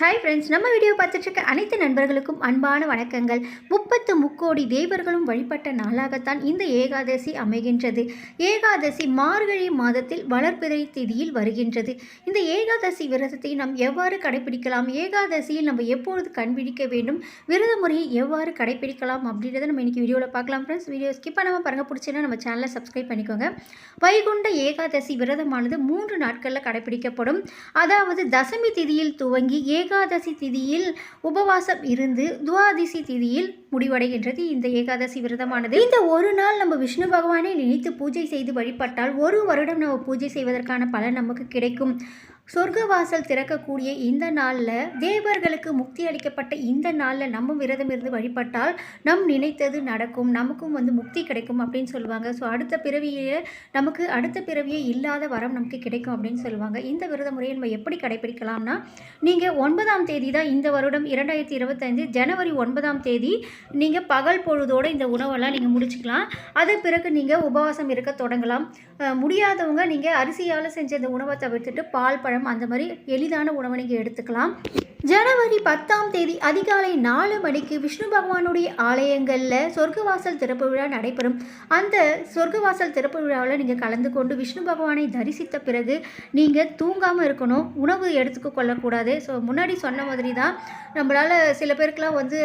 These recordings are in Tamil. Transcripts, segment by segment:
ஹாய் ஃப்ரெண்ட்ஸ் நம்ம வீடியோ பார்த்துட்டு இருக்க அனைத்து நண்பர்களுக்கும் அன்பான வணக்கங்கள். முப்பத்து முக்கோடி தேவர்களும் வழிபட்ட நாளாகத்தான் இந்த ஏகாதசி அமைகின்றது. ஏகாதசி மார்கழி மாதத்தில் வளர்பிறை திதியில் வருகின்றது. இந்த ஏகாதசி விரதத்தை நாம் எவ்வாறு கடைபிடிக்கலாம் ஏகாதசியில் நம்ம எப்பொழுது கண்பிடிக்க வேண்டும்? விரத முறையை எவ்வாறு கடைபிடிக்கலாம் அப்படின்றத நம்ம இன்னைக்கு வீடியோவில் பார்க்கலாம் ஃப்ரெண்ட்ஸ் வீடியோ ஸ்கிப் பண்ணாமல் பாருங்க. பிடிச்சினா நம்ம சேனலை சப்ஸ்கிரைப் பண்ணிக்கோங்க. வைகுண்ட ஏகாதசி விரதமானது மூன்று நாட்களில் கடைபிடிக்கப்படும் அதாவது தசமி திதியில் துவங்கி ஏகாதசி திதியில் உபவாசம் இருந்து துவாதிசி திதியில் முடிவடைகின்றது. இந்த ஏகாதசி விரதமானது இந்த ஒரு நாள் நம்ம விஷ்ணு பகவானை நினைத்து பூஜை செய்து வழிபட்டால் ஒரு வருடம் நம்ம பூஜை செய்வதற்கான பலன் நமக்கு கிடைக்கும். சொர்க்கவாசல் திறக்கக்கூடிய இந்த நாளில் தேவர்களுக்கு முக்தி அளிக்கப்பட்ட இந்த நாளில் நம்ம விரதம் இருந்து வழிபட்டால் நம் நினைத்தது நடக்கும் நமக்கும் வந்து முக்தி கிடைக்கும் அப்படின்னு சொல்லுவாங்க. ஸோ அடுத்த பிறவியே நமக்கு அடுத்த பிறவியே இல்லாத வரம் நமக்கு கிடைக்கும் அப்படின்னு சொல்லுவாங்க. இந்த விரத முறையை நம்ம எப்படி கடைபிடிக்கலாம்னா நீங்கள் ஒன்பதாம் தேதி தான் இந்த வருடம் இரண்டாயிரத்தி இருபத்தைந்து ஜனவரி ஒன்பதாம் தேதி நீங்கள் பகல் பொழுதோடு இந்த உணவெல்லாம் நீங்கள் முடிச்சுக்கலாம். அது பிறகு நீங்கள் உபவாசம் இருக்க தொடங்கலாம். முடியாதவங்க நீங்கள் அரிசியால் செஞ்ச இந்த உணவை தவிர்த்துட்டு பால் பழம் அந்த மாதிரி எளிதான உணவை நீங்கள் எடுத்துக்கலாம். ஜனவரி பத்தாம் தேதி அதிகாலை நாலு மணிக்கு விஷ்ணு பகவானுடைய ஆலயங்களில் சொர்க்கவாசல் திறப்பு விழா நடைபெறும். அந்த சொர்க்கவாசல் திறப்பு விழாவில் நீங்கள் கலந்து கொண்டு விஷ்ணு பகவானை தரிசித்த பிறகு நீங்கள் தூங்காமல் இருக்கணும் உணவு எடுத்துக்க கொள்ளக்கூடாது. ஸோ முன்னாடி சொன்ன மாதிரி தான் நம்மளால் சில பேருக்குலாம் வந்து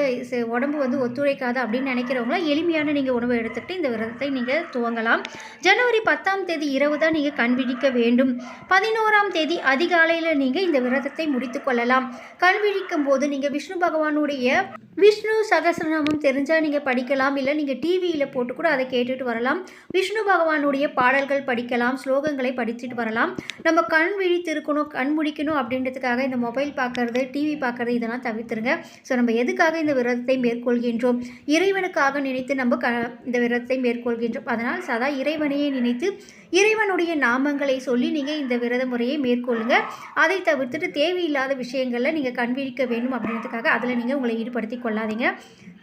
உடம்பு வந்து ஒத்துழைக்காது அப்படின்னு நினைக்கிறவங்களாம் எளிமையான நீங்கள் உணவை எடுத்துக்கிட்டு இந்த விரதத்தை நீங்கள் துவங்கலாம். ஜனவரி பத்தாம் தேதி இரவு தான் நீங்கள் கண்பிடிக்க வேண்டும். பதினோராம் தேதி அதிகாலையில் நீங்கள் இந்த விரதத்தை முடித்து கொள்ளலாம். கண் விழிக்கும் போது நீங்கள் விஷ்ணு பகவானுடைய விஷ்ணு சகசரநாமம் தெரிஞ்சால் நீங்கள் படிக்கலாம். இல்லை நீங்கள் டிவியில் போட்டு கூட அதை கேட்டுட்டு வரலாம். விஷ்ணு பகவானுடைய பாடல்கள் படிக்கலாம் ஸ்லோகங்களை படிச்சுட்டு வரலாம். நம்ம கண் விழித்து இருக்கணும் கண் முடிக்கணும் அப்படின்றதுக்காக இந்த மொபைல் பார்க்கறது டிவி பார்க்குறது இதெல்லாம் தவிர்த்துருங்க. ஸோ நம்ம எதுக்காக இந்த விரதத்தை மேற்கொள்கின்றோம்? இறைவனுக்காக நினைத்து நம்ம க இந்த விரதத்தை மேற்கொள்கின்றோம். அதனால் சதா இறைவனையே நினைத்து இறைவனுடைய நாமங்களை சொல்லி நீங்கள் இந்த விரத முறையை மேற்கொள்ளுங்க. அதை தவிர்த்துட்டு தேவையில்லாத விஷயங்களில் நீங்கள் கண்விழிக்க வேண்டும் அப்படின்றதுக்காக அதில் நீங்கள் உங்களை ஈடுபடுத்தி கொள்ளாதீங்க.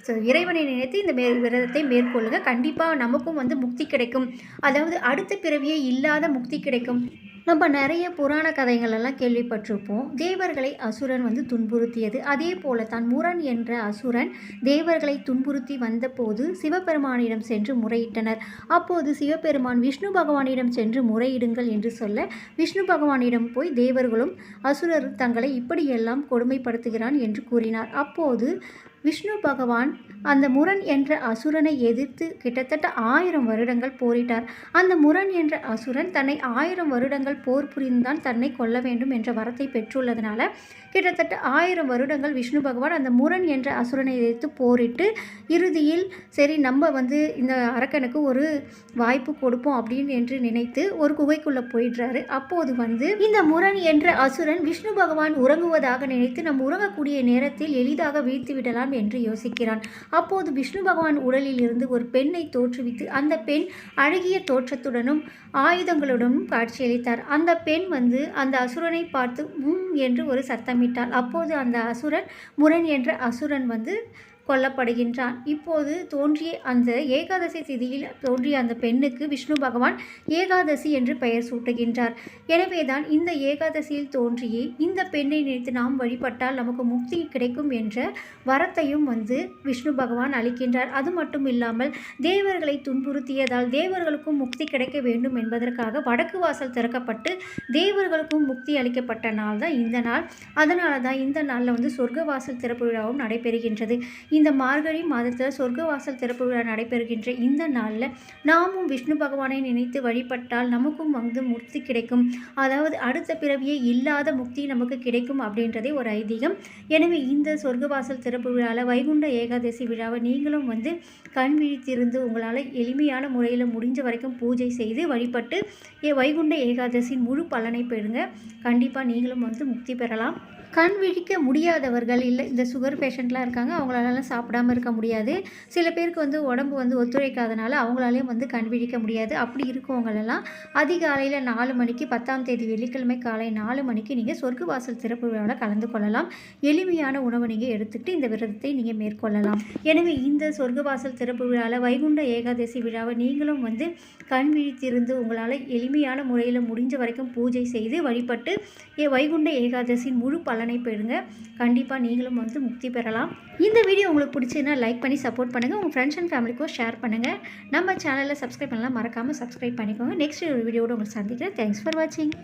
ஸோ இறைவனை நினைத்து இந்த மே விரதத்தை மேற்கொள்ளுங்க. கண்டிப்பாக நமக்கும் வந்து முக்தி கிடைக்கும். அதாவது அடுத்த பிறவியே இல்லாத முக்தி கிடைக்கும். நம்ம நிறைய புராண கதைகள் எல்லாம் கேள்விப்பட்டிருப்போம். தேவர்களை அசுரன் வந்து துன்புறுத்தியது. அதே போல தான் முரண் என்ற அசுரன் தேவர்களை துன்புறுத்தி வந்தபோது சிவபெருமானிடம் சென்று முறையிட்டனர். அப்போது சிவபெருமான் விஷ்ணு பகவானிடம் சென்று முறையிடுங்கள் என்று சொல்ல விஷ்ணு பகவானிடம் போய் தேவர்களும் அசுரர் தங்களை இப்படியெல்லாம் கொடுமைப்படுத்துகிறான் என்று கூறினார். அப்போது விஷ்ணு பகவான் அந்த முரண் என்ற அசுரனை எதிர்த்து கிட்டத்தட்ட ஆயிரம் வருடங்கள் போரிட்டார். அந்த முரண் என்ற அசுரன் தன்னை ஆயிரம் வருடங்கள் போர் புரிந்தான் தன்னை கொல்ல வேண்டும் என்ற வரத்தை பெற்றுள்ளதனால கிட்டத்தட்ட ஆயிரம் வருடங்கள் விஷ்ணு பகவான் அந்த முரண் என்ற அசுரனை எதிர்த்து போரிட்டு இறுதியில் சரி நம்ம வந்து இந்த அரக்கனுக்கு ஒரு வாய்ப்பு கொடுப்போம் அப்படின்னு என்று நினைத்து ஒரு குகைக்குள்ளே போயிடுறாரு. அப்போது வந்து இந்த முரண் என்ற அசுரன் விஷ்ணு பகவான் உறங்குவதாக நினைத்து நம் உறங்கக்கூடிய நேரத்தில் எளிதாக வீழ்த்து விடலாம் என்று யோசிக்கிறான். அப்போது விஷ்ணு பகவான் உடலில் இருந்து ஒரு பெண்ணை தோற்றுவித்து அந்த பெண் அழகிய தோற்றத்துடனும் ஆயுதங்களுடனும் காட்சியளித்தார் அந்த பெண் வந்து அந்த அசுரனை பார்த்து உம் என்று ஒரு சத்தமிட்டாள். அப்போது அந்த அசுரன் முரண் என்ற அசுரன் வந்து கொல்லப்படுகின்றான். இப்போது தோன்றிய அந்த ஏகாதசி திதியில் தோன்றிய அந்த பெண்ணுக்கு விஷ்ணு பகவான் ஏகாதசி என்று பெயர் சூட்டுகின்றார். எனவேதான் இந்த ஏகாதசியில் தோன்றியே இந்த பெண்ணை நினைத்து நாம் வழிபட்டால் நமக்கு முக்தி கிடைக்கும் என்ற வரத்தையும் வந்து விஷ்ணு பகவான் அளிக்கின்றார். அது மட்டும் இல்லாமல் தேவர்களை துன்புறுத்தியதால் தேவர்களுக்கும் முக்தி கிடைக்க வேண்டும் என்பதற்காக வடக்கு வாசல் திறக்கப்பட்டு தேவர்களுக்கும் முக்தி அளிக்கப்பட்ட நாள் தான் இந்த நாள். அதனால தான் இந்த நாளில் வந்து சொர்க்க வாசல் திறப்பு விழாவும் நடைபெறுகின்றது. இந்த மார்கழி மாதத்தில் சொர்க்க வாசல் திறப்பு விழா நடைபெறுகின்ற இந்த நாளில் நாமும் விஷ்ணு பகவானை நினைத்து வழிபட்டால் நமக்கும் வந்து முக்தி கிடைக்கும். அதாவது அடுத்த பிறவியே இல்லாத முக்தி நமக்கு கிடைக்கும் அப்படின்றதே ஒரு ஐதீகம். எனவே இந்த சொர்க்கவாசல் திறப்பு விழாவில் வைகுண்ட ஏகாதசி விழாவை நீங்களும் வந்து கண் விழித்திருந்து உங்களால் எளிமையான முறையில் முடிஞ்ச வரைக்கும் பூஜை செய்து வழிபட்டு ஏ வைகுண்ட ஏகாதசியின் முழு பலனை பெறுங்க. கண்டிப்பாக நீங்களும் வந்து முக்தி பெறலாம். கண் விழிக்க முடியாதவர்கள் இல்லை இந்த சுகர் பேஷண்ட்லாம் இருக்காங்க அவங்களால உணவுகள்லாம் சாப்பிடாம இருக்க முடியாது. சில பேருக்கு வந்து உடம்பு வந்து ஒத்துழைக்காதனால அவங்களாலையும் வந்து கண் விழிக்க முடியாது. அப்படி இருக்கவங்களெல்லாம் அதிகாலையில் நாலு மணிக்கு பத்தாம் தேதி வெள்ளிக்கிழமை காலை நாலு மணிக்கு நீங்கள் சொர்க்க வாசல் திறப்பு விழாவில் கலந்து கொள்ளலாம். எளிமையான உணவு நீங்கள் எடுத்துக்கிட்டு இந்த விரதத்தை நீங்கள் மேற்கொள்ளலாம். எனவே இந்த சொர்க்க வாசல் திறப்பு விழாவில் வைகுண்ட ஏகாதசி விழாவை நீங்களும் வந்து கண் விழித்திருந்து உங்களால் எளிமையான முறையில் முடிஞ்ச வரைக்கும் பூஜை செய்து வழிபட்டு ஏ வைகுண்ட ஏகாதசியின் முழு பலனை பெறுங்க. கண்டிப்பாக நீங்களும் வந்து முக்தி பெறலாம். இந்த வீடியோ உங்களுக்கு பிடிச்சதுன்னா லைக் பண்ணி சப்போர்ட் பண்ணுங்கள் உங்கள் ஃப்ரெண்ட்ஸ் அண்ட் ஃபேமிலிக்கும் ஷேர் பண்ணுங்கள் நம்ம சேனலில் சப்ஸ்கிரைப் பண்ணலாம். மறக்காமல் சப்ஸ்கிரைப் பண்ணிக்கோங்க. நெக்ஸ்ட் ஒரு வீடியோட உங்களுக்கு சந்திக்கிறேன். தேங்க்ஸ் ஃபார் வாட்சிங்